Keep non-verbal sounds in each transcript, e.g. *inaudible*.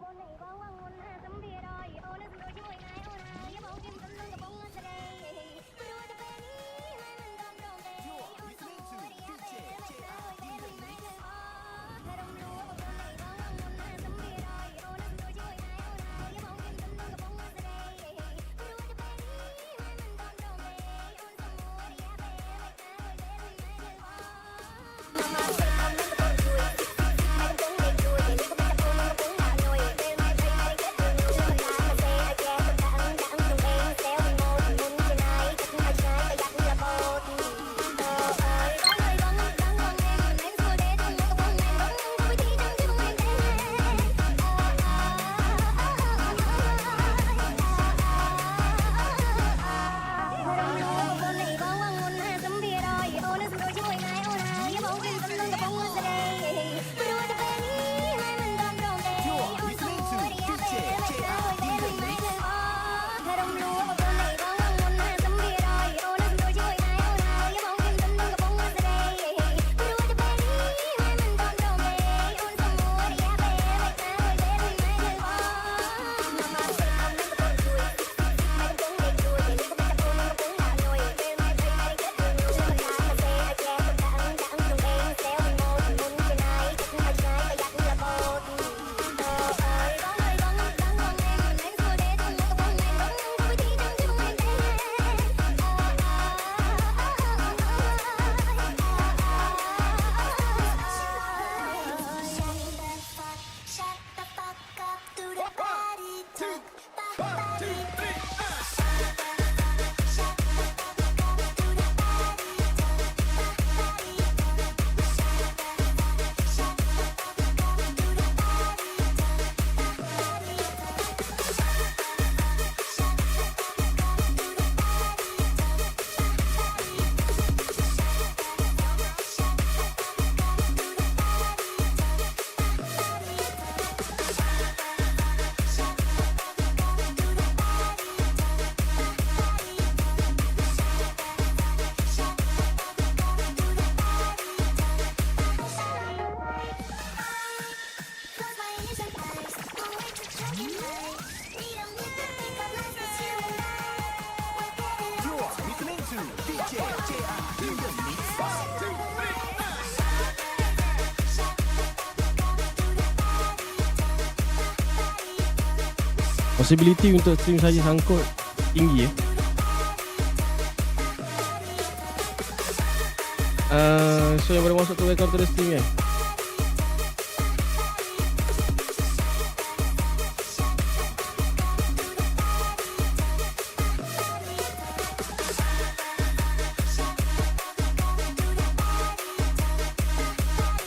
Cô này. Possibility untuk stream saja sangkut tinggi ya. Uh, so yang baru masuk tu welcome to the stream kan.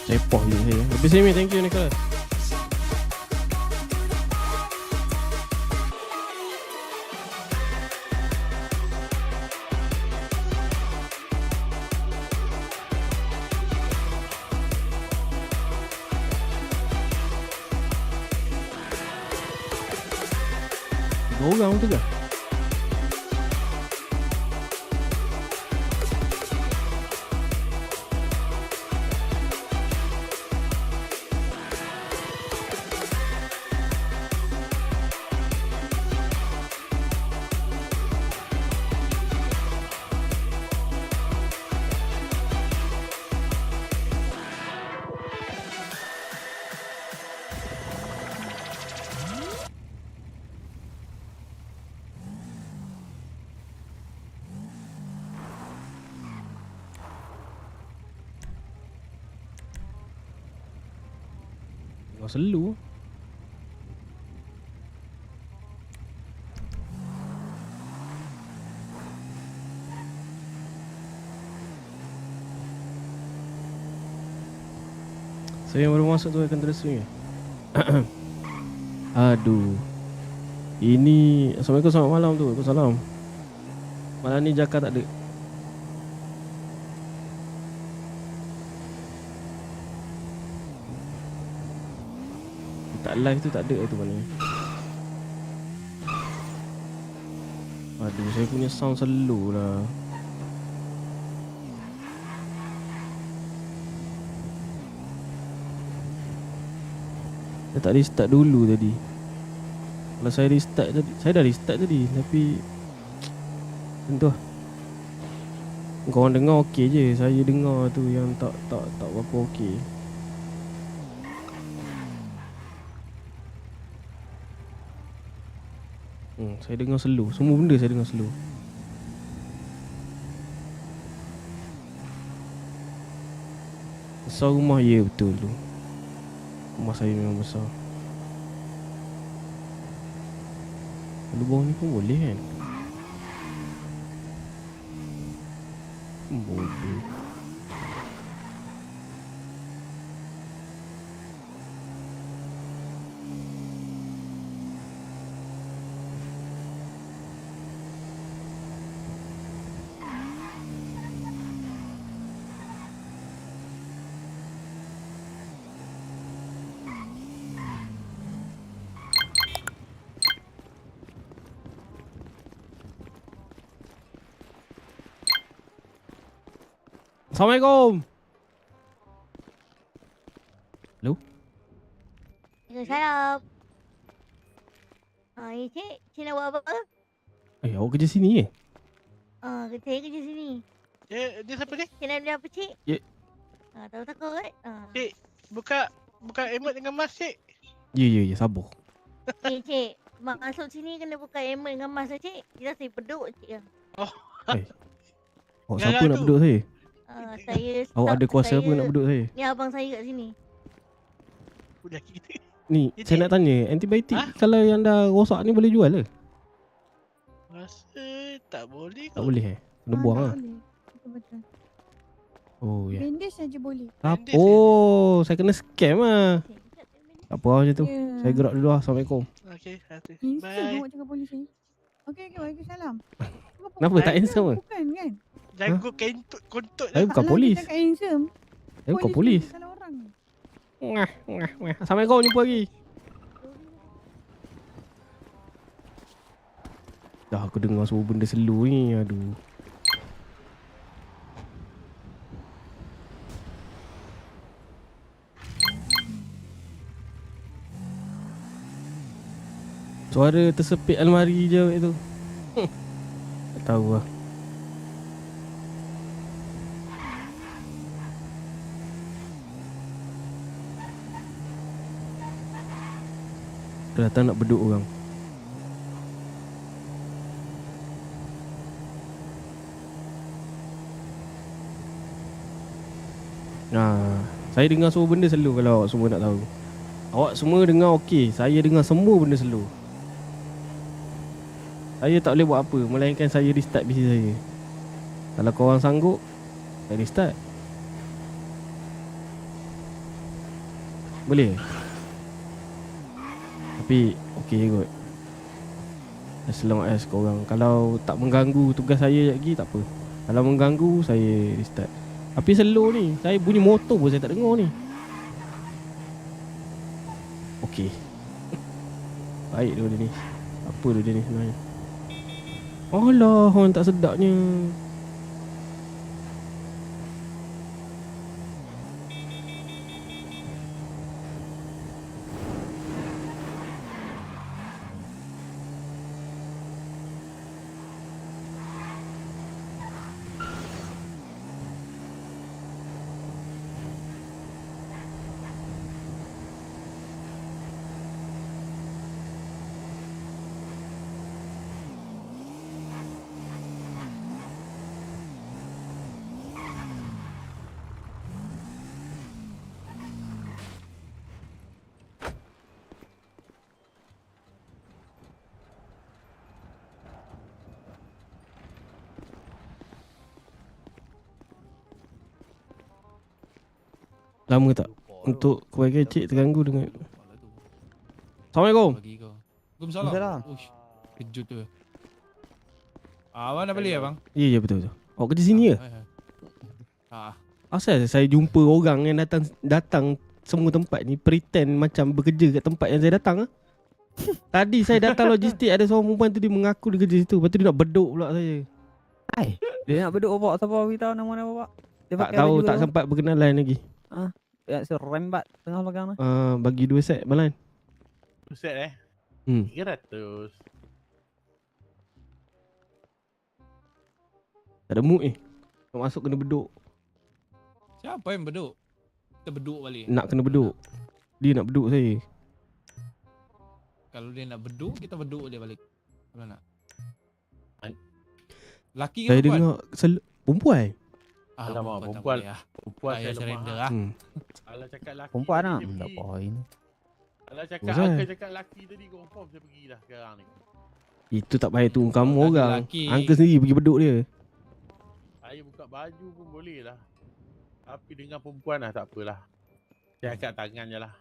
Cepoh je saya. Habis sini thank you Nicholas. Dua orang tu ke? Kau selu Saya yang baru masuk tu akan terus *coughs* swing Aduh. Ini Assalamualaikum selamat malam tu. Waalaikumsalam. Malam ni Jaka tak ada live tu tak ada tu mana Aduh saya punya sound slow lah. Saya tak restart dulu tadi. Kalau saya restart tadi Saya dah restart tadi Tapi Macam tu lah Korang dengar okey je Saya dengar tu yang tak tak tak berapa okey Hmm, saya dengar slow. Semua benda saya dengar slow. Besar rumah ya betul tu. Rumah saya memang besar. Kalau bawah ni pun boleh kan? Hmm, Boleh. Assalamualaikum. Waalaikumsalam. Ah, ya cik, cik nak buat apa? Eh, awak kerja sini eh? Ah, saya kerja sini. Dia, dia siapa ni? Cik nak beli apa cik? Ya. Ah, tahu takut. Ah. Cik, buka buka emot dengan mas cik. Ya, ya, ya, sabar. Cik, cik. Mak masuk sini kena buka emmer dengan mas cik. Dia saya peduk cik. *laughs* Awak Garang siapa nak tu. beduk saya? Ah, saya Awak staff ada kuasa apa saya- nak beduk saya? Ni abang saya kat sini. Budak kita. Ni, Ya, saya nak tanya, antibiotik Ha? kalau yang dah rosak ni boleh jual ke? Rasa tak boleh Tak kot. boleh eh? Kena buang lah. Betul-betul. Oh, ya. Bandage saja boleh. Yeah. Bandage Oh, saya kena scam lah. Saya beli. Tak apa macam tu. Ya. Saya gerak dulu lah. Assalamualaikum. Okey, hati. Bye. awak cakap polis ni. Okey, okey. Waalaikumsalam. Kau Kenapa tak bukan handsome ke? Bukan kan? Jago kentut kontut Saya dah. bukan polis. Cakap handsome. Saya bukan polis. tu Salah orang. Ngah, ngah, ngah. Assalamualaikum. Jumpa lagi. Dah aku dengar semua benda slow ni. Aduh. Suara tersepit almari je itu. Hmm. Tak tahu lah. Datang nak beduk orang. Nah, saya dengar semua benda slow kalau awak semua nak tahu. Awak semua dengar okey, saya dengar semua benda slow. Saya tak boleh buat apa melainkan saya restart PC saya. Kalau korang sanggup, saya restart. Boleh? Tapi okey je kot. As long as korang kalau tak mengganggu tugas saya lagi tak apa. Kalau mengganggu saya restart. Tapi slow ni. Saya bunyi motor pun saya tak dengar ni. Okey. *laughs* Baik dulu dia ni. Apa dulu dia ni sebenarnya? Alah, orang tak sedapnya. Lama tak? Untuk kebahagiaan cik terganggu dengan Assalamualaikum. Bagi. Waalaikumsalam. Waalaikumsalam. Uish, kejut tu. Ah, abang dah beli ya bang? Ya, ya betul betul. Awak kerja sini ke? Ah, ah. Ah, Asal saya jumpa orang yang datang datang semua tempat ni pretend macam bekerja kat tempat yang saya datang ah. *laughs* Tadi saya datang logistik ada seorang perempuan tu dia mengaku dia kerja situ. Lepas tu dia nak beduk pula saya. Hai, dia nak beduk bapak siapa beritahu nama nama bapak. Dia Tak tahu tak apa? sempat berkenalan lagi. Ya, serembat tengah belakang tu. Uh, bagi dua set malan. set eh. Hmm. 300. Tak ada mood ni. Nak masuk kena beduk. Siapa yang beduk? Kita beduk balik. Nak kena beduk. Dia nak beduk saya. Kalau dia nak beduk, kita beduk dia balik. Kalau nak. Laki ke Saya perempuan? dengar sel- perempuan. Ah, Alamak, tak perempuan. Perempuan saya lemah. ah. Hmm. Kalau cakap laki. Perempuan nak. dia Tak pergi. poin. Kalau cakap. Uncle cakap laki tadi confirm saya pergi dah sekarang ni. Itu tak payah tunggu kamu orang. laki- Uncle sendiri pergi beduk dia. Saya buka baju pun boleh lah. Tapi dengan perempuan lah tak apalah. Saya angkat tangan je lah.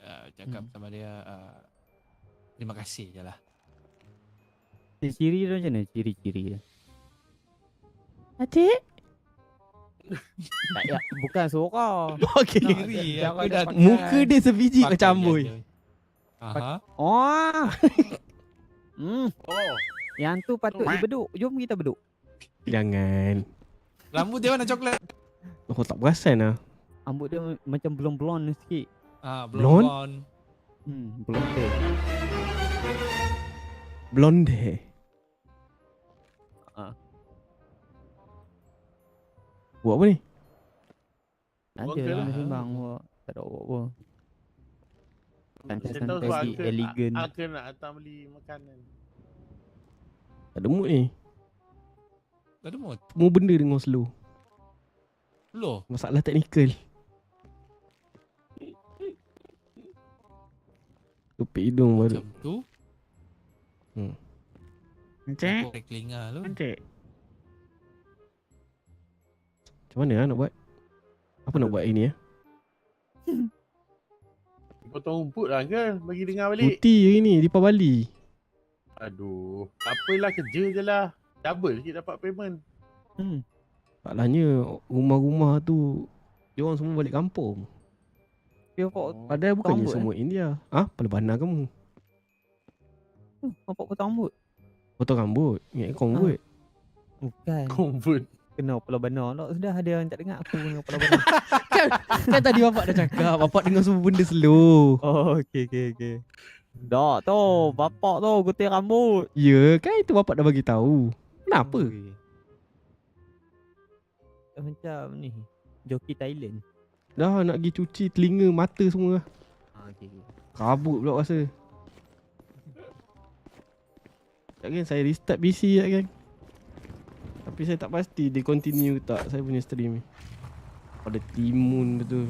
Ah, cakap sama dia ah, terima kasih je lah. Ciri dia macam mana? Ciri-ciri dia. Adik. Tak ya, bukan suara. *laughs* Okey. Kiri dia- aku dah pakai- Muka dia sebiji pakai macam amboi. je. Aha. Oh. *laughs* hmm, Oh, yang tu patut dibeduk. Jom kita beduk. Jangan. Rambut dia warna coklat. Oh tak perasan lah. Rambut dia macam blond-blond sikit. Ah, Blonde? blonde. Hmm, blond dia. Blonde Buat apa ni? Ada lah lah. sembang awak. Tak ada awak apa. Santai-santai Uncle, elegan. Uncle nak hantar beli makanan. Tak ada mood ni. Tak ada mood. Semua benda dengar slow. Loh. Masalah teknikal. Tutup hidung baru. Macam tu. Encik. Korek telinga lu. Encik. Macam mana lah nak buat? Apa nak buat hari ni ya? *laughs* Potong rumput lah Uncle. Bagi dengar balik. Putih hari ni di Bali. Aduh. Tak apalah kerja je lah. Double sikit dapat payment. Hmm. Masalahnya rumah-rumah tu dia orang semua balik kampung. Dia? Oh. Padahal bukannya Rambut, eh? semua India. Ah, pada bandar kamu. Apa potong rambut? Potong rambut. Ingat kau buat. Bukan. Convert. Kena kepala benar lah. Sudah ada yang tak dengar aku kena kepala benar. kan tadi bapak dah cakap, bapak dengar semua benda slow. oh, okey okey okey. Dah tu, bapak tu gunting rambut. Ya, kan itu bapak dah bagi tahu. Kenapa? Oi. Macam ni. Joki Thailand. Dah nak pergi cuci telinga, mata semua. Ah, okey okey. Kabut pula rasa. Tak kan saya restart PC tak kan. Tapi saya tak pasti dia continue tak saya punya stream ni. Ada timun betul.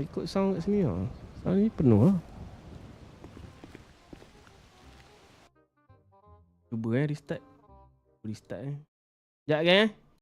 Ikut sound kat sini lah. Sound ni penuh lah. Cuba eh restart. Restart eh. Sekejap kan eh.